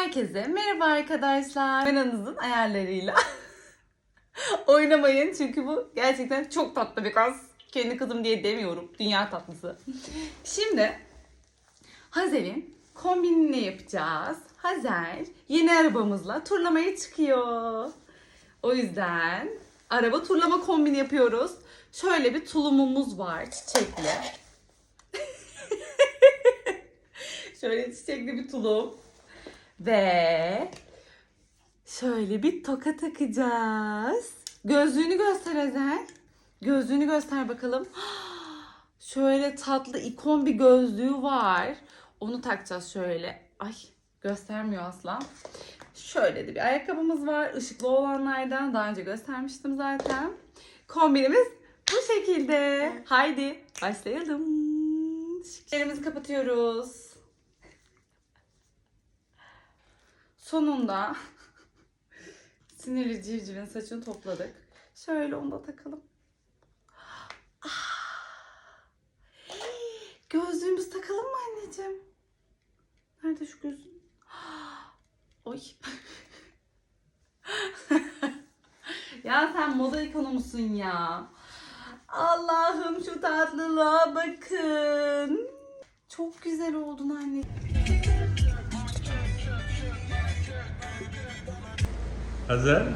Herkese merhaba arkadaşlar. Menanızın ayarlarıyla oynamayın çünkü bu gerçekten çok tatlı bir kız. Kendi kızım diye demiyorum. Dünya tatlısı. Şimdi Hazel'in kombinini yapacağız. Hazel yeni arabamızla turlamaya çıkıyor. O yüzden araba turlama kombini yapıyoruz. Şöyle bir tulumumuz var çiçekli. Şöyle çiçekli bir tulum. Ve şöyle bir toka takacağız. Gözlüğünü göster Ezel. Gözlüğünü göster bakalım. Şöyle tatlı ikon bir gözlüğü var. Onu takacağız şöyle. Ay göstermiyor asla. Şöyle de bir ayakkabımız var. Işıklı olanlardan daha önce göstermiştim zaten. Kombinimiz bu şekilde. Haydi başlayalım. Elimizi kapatıyoruz. Sonunda sinirli civcivin saçını topladık. Şöyle onu da takalım. Ah! Gözlüğümüzü takalım mı anneciğim? Nerede şu gözlüğüm? Oy. ya sen moda ikonu musun ya? Allah'ım şu tatlılığa bakın. Çok güzel oldun anne. خزان